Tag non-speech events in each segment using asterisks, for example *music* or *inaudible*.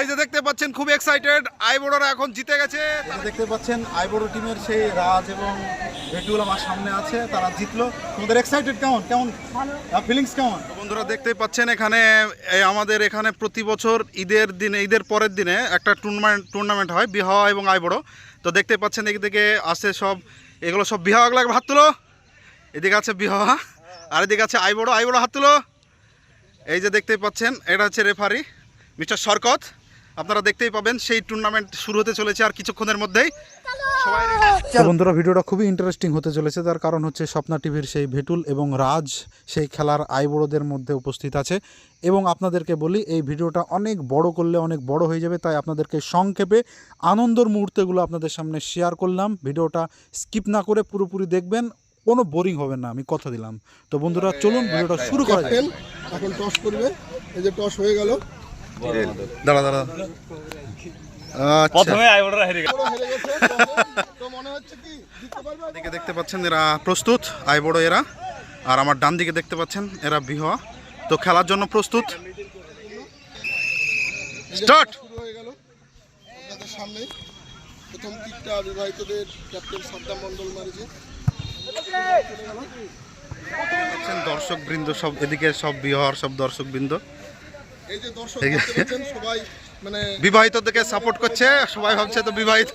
এই যে দেখতে পাচ্ছেন খুব এক্সাইটেড আইবোড়ারা এখন জিতে গেছে। দেখতে পাচ্ছেন আইবড়ো টিমের সেই রাজ এবং ভেটুল আমার সামনে আছে তারা জিতলো। তোমাদের এক্সাইটেড কেমন? কেমন? ফিলিংস কেমন? বন্ধুরা দেখতেই পাচ্ছেন এখানে এই আমাদের এখানে প্রতি বছর ঈদের দিনে ঈদের পরের দিনে একটা টুর্নামেন্ট টুর্নামেন্ট হয় বিহাওয়া এবং আইবড়ো। তো দেখতে পাচ্ছেন এদিক থেকে আসে সব এগুলো সব বিহাওয়া লাগবে হাত তুলো। এদিকে আছে বিহাওয়া আর এদিকে আছে আইবড়ো আইবড়ো হাত তুলো। এই যে দেখতেই পাচ্ছেন এটা হচ্ছে রেফারি মিস্টার শরকত। আপনারা দেখতেই পাবেন সেই টুর্নামেন্ট শুরু হতে চলেছে আর কিছুক্ষণের মধ্যেই। সবাই বন্ধুরা ভিডিওটা খুবই ইন্টারেস্টিং হতে চলেছে তার কারণ হচ্ছে স্বপ্না টিভির সেই ভেটুল এবং রাজ সেই খেলার আইবড়োদের মধ্যে উপস্থিত আছে। এবং আপনাদেরকে বলি এই ভিডিওটা অনেক বড় করলে অনেক বড় হয়ে যাবে তাই আপনাদেরকে সংক্ষেপে আনন্দর মুহূর্তগুলো আপনাদের সামনে শেয়ার করলাম। ভিডিওটা স্কিপ না করে পুরোপুরি দেখবেন কোনো বোরিং হবে না আমি কথা দিলাম। তো বন্ধুরা চলুন ভিডিওটা শুরু করা এখন টস করবে এই যে টস হয়ে গেল। দাঁড়া দাঁড়া। আচ্ছা। প্রথমে হেরে গেল। দিকে দেখতে পাচ্ছেন এরা প্রস্তুত আইবড়ো এরা। আর আমার ডান দিকে দেখতে পাচ্ছেন এরা বিহা। তো খেলার জন্য প্রস্তুত। স্টার্ট! গেল সামনে প্রথম কিকটা বিবাহিতদের ক্যাপ্টেন সাদ্দাম মন্ডল মারিছে দর্শক বৃন্দ সব এদিকে সব বিহার সব দর্শক বৃন্দ এই যে দর্শক সবাই মানে বিবাহিত থেকে সাপোর্ট করছে সবাই ভাবছে তো বিবাহিত।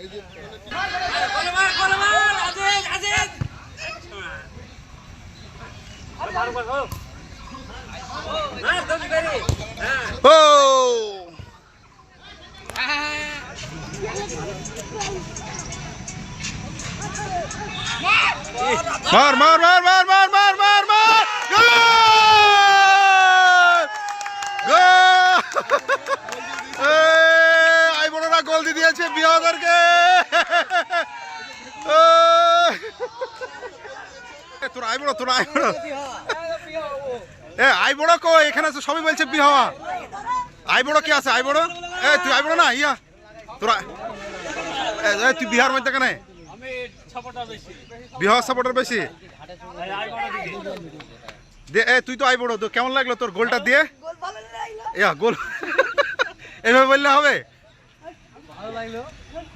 এই যে ও! মার মার মার মার মার মার মার মার গোল! গোল! এ, আইবড়রা গোল দিয়ে বিহাদারকে তোর আইবড় তোর আইবড় এ আইবড় কো এখানে তো সবই বলছে বিহাওয়া আইবড় কি আছে? আইবড় এ, তুই আইবড় না? ইয়া। তোরা তুই বিহার মধ্যে কেন? বিহার সাপোর্টার বেশি? দে, এ, তুই তো আইবড় তো কেমন লাগল তোর গোলটা দিয়ে? ইয়া, গোল। *laughs* এভাবে বললে হবে?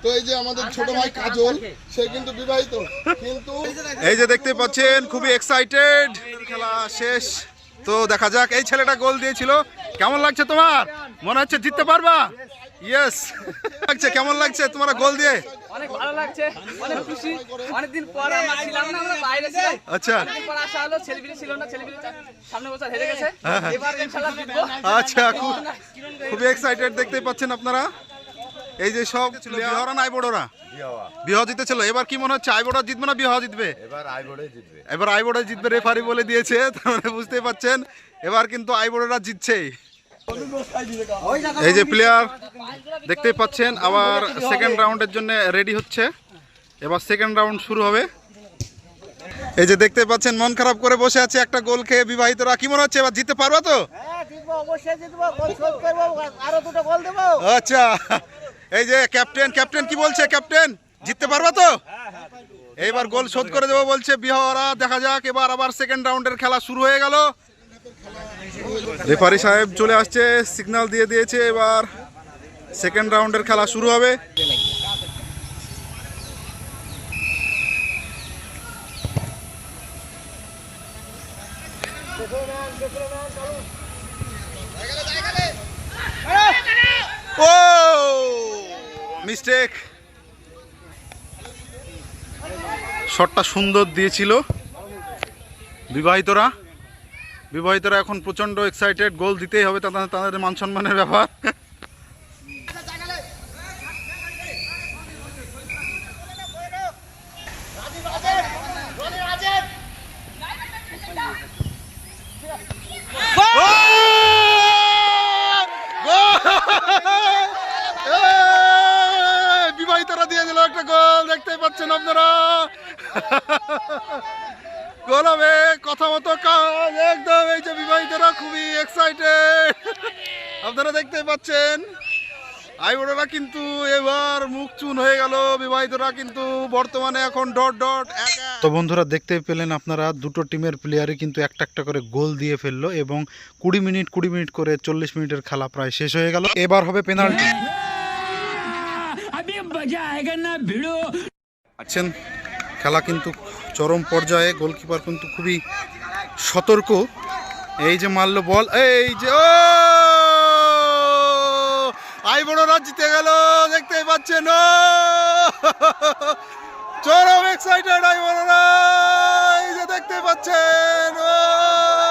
তো এই যে আমাদের ছোট ভাই কাজল সে কিন্তু বিবাহিত। কিন্তু এই যে দেখতে পাচ্ছেন খুবই এক্সাইটেড খেলা শেষ। তো দেখা যাক এই ছেলেটা গোল দিয়েছিল। কেমন লাগছে তোমার? মনে হচ্ছে জিততে পারবা? ইয়েস লাগছে কেমন লাগছে তোমার গোল দিয়ে? অনেক ভালো লাগছে অনেক খুশি। অনেকদিন পর আমরা ছিলাম না আমরা বাইরে ছিলাম। আচ্ছা। পর হলো ছেলেপিলে ছিল না ছেলেপিলে সামনে বছর হেরে গেছে। হ্যাঁ, হ্যাঁ। এবার ইনশাআল্লাহ জিতবো আচ্ছা খুব খুবই এক্সাইটেড দেখতে পাচ্ছেন আপনারা। এই যে সব বিহারা না আইবড়রা? বিহার জিতেছিল। এবার কি মনে হচ্ছে আইবড়া জিতবে না বিহার জিতবে? এবার আইবড়ে জিতবে। এবার আইবড়া জিতবে রেফারি বলে দিয়েছে মানে বুঝতেই পাচ্ছেন। এবার কিন্তু আইবড়রা জিতছেই। এই যে প্লেয়ার দেখতেই পাচ্ছেন আবার সেকেন্ড রাউন্ডের জন্য রেডি হচ্ছে। এবার সেকেন্ড রাউন্ড শুরু হবে। এই যে দেখতে পাচ্ছেন মন খারাপ করে বসে আছে একটা গোল খেয়ে বিবাহিতরা। কি মনে হচ্ছে এবার জিততে পারবা তো? আচ্ছা। এই যে ক্যাপ্টেন ক্যাপ্টেন কি বলছে? ক্যাপ্টেন, জিততে পারবা তো? এইবার গোল শোধ করে দেবো বলছে বিহারা দেখা যাক, এবার আবার সেকেন্ড রাউন্ডের খেলা শুরু হয়ে গেল। রেফারি সাহেব চলে আসছে সিগন্যাল দিয়ে দিয়েছে, এবার সেকেন্ড রাউন্ডের খেলা শুরু হবে। ও! মিস্টেক শটটা সুন্দর দিয়েছিল। বিবাহিতরা। বিবাহিতরা এখন প্রচণ্ড এক্সাইটেড গোল দিতেই হবে, তাদের তাদের মান সম্মানের ব্যাপার এই! বিবাহিতরা দিয়ে দিল একটা গোল দেখতেই পাচ্ছেন আপনারা গোল হবে কথা মতো কাজ একদম এই যে বিবাহিতরা খুবই এক্সাইটেড আপনারা দেখতেই পাচ্ছেন আইবড়রা কিন্তু এবার মুখ চুন হয়ে গেল বিবাহিতরা কিন্তু বর্তমানে এখন ডট ডট। তো বন্ধুরা দেখতে পেলেন আপনারা দুটো টিমের প্লেয়ারই কিন্তু একটা একটা করে গোল দিয়ে ফেলল এবং কুড়ি মিনিট কুড়ি মিনিট করে চল্লিশ মিনিটের খেলা প্রায় শেষ হয়ে গেল এবার হবে পেনাল্টি আছেন খেলা কিন্তু চরম পর্যায়ে, গোলকিপার কিন্তু খুবই সতর্ক। এই যে মারল বল, এই যে, ও! আই বড়রা জিতে গেল দেখতে পাচ্ছেন চরম এক্সাইটেড আই বড়রা এই যে দেখতে পাচ্ছেন, ও!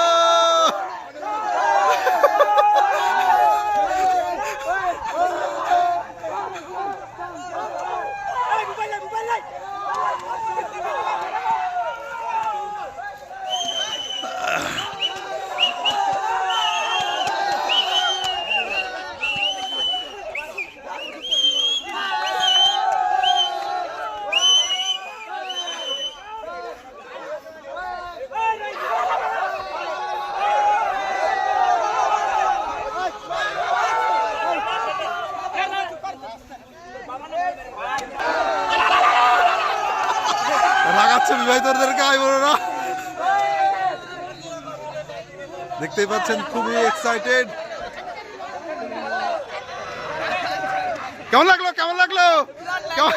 রাগাচ্ছে বিবাহিতদেরকে বলো না। দেখতেই পাচ্ছেন খুবই এক্সাইটেড কেমন লাগল কেমন লাগল? কেমন-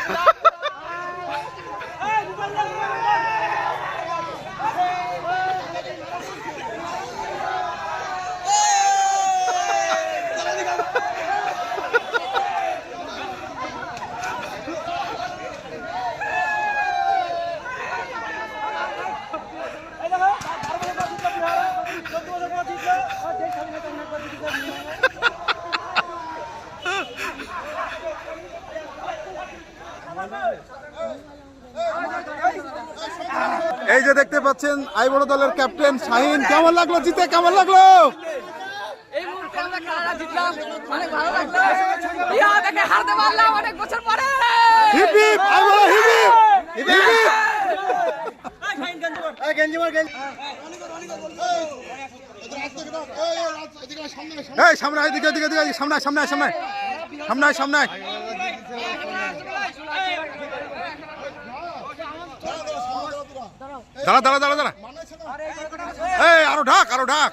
এই যে দেখতে পাচ্ছেন আই বড় দলের ক্যাপ্টেন শাহিন কেমন লাগল জিতে কেমন লাগল এই মুহূর্তে আমরা খেলাটা জিতলাম অনেক ইয়া বছর পরে সামনে সামনে সামনে সামনে সামনে দাঁড়া দাঁড়া দাঁড়া দাঁড়া। এই আরও ঢাক আরও ঢাক।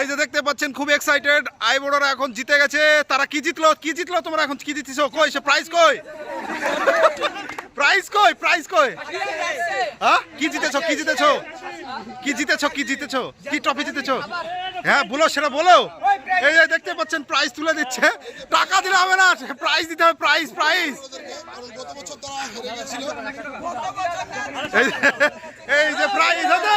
এই, যে দেখতে পাচ্ছেন খুব এক্সাইটেড আই বড়রা এখন জিতে গেছে। তারা কি জিতলো? কি জিতলো? তোমরা এখন কি জিতিছো? কই সে প্রাইজ কই? প্রাইজ কই প্রাইজ কই? হ্যাঁ? কি জিতেছো? কি জিতেছো? কি জিতেছো কি জিতেছো? কি ট্রফি জিতেছো? হ্যাঁ বলো, সেটা বলো। এই যে দেখতে পাচ্ছেন প্রাইজ তুলে দিচ্ছে। টাকা দিলে হবে না প্রাইজ দিতে হবে প্রাইজ প্রাইজ এই যে- প্রাইজ হতে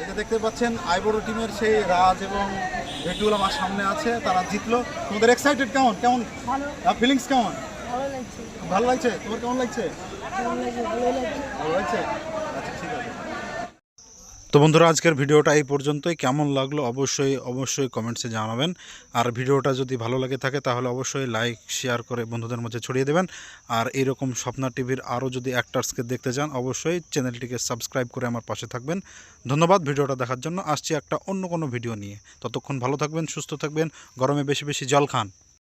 এই দেখতে পাচ্ছেন, আইবড়ো টিমের সেই রাজ এবং ভেটুল আমার সামনে আছে, তারা জিতলো। তোমাদের এক্সাইটেড কেমন? কেমন? ফিলিংস কেমন? ভালো লাগছে। তোমার কেমন লাগছে? ভালো লাগছে? ভালো লাগছে। ভালো লাগছে? আচ্ছা ঠিক আছে। তো বন্ধুরা আজকের ভিডিওটা এই পর্যন্তই। কেমন লাগল অবশ্যই অবশ্যই কমেন্টসে জানাবেন। আর ভিডিওটা যদি ভালো লাগে থাকে তাহলে অবশ্যই লাইক শেয়ার করে বন্ধুদের মধ্যে ছড়িয়ে দেবেন। আর এরকম স্বপ্না টিভির আরও যদি অ্যাক্টার্সকে দেখতে চান অবশ্যই চ্যানেলটিকে সাবস্ক্রাইব করে আমার পাশে থাকবেন। ধন্যবাদ ভিডিওটা দেখার জন্য। আসছি একটা অন্য কোনো ভিডিও নিয়ে। ততক্ষণ ভালো থাকবেন সুস্থ থাকবেন। গরমে বেশি বেশি জল খান।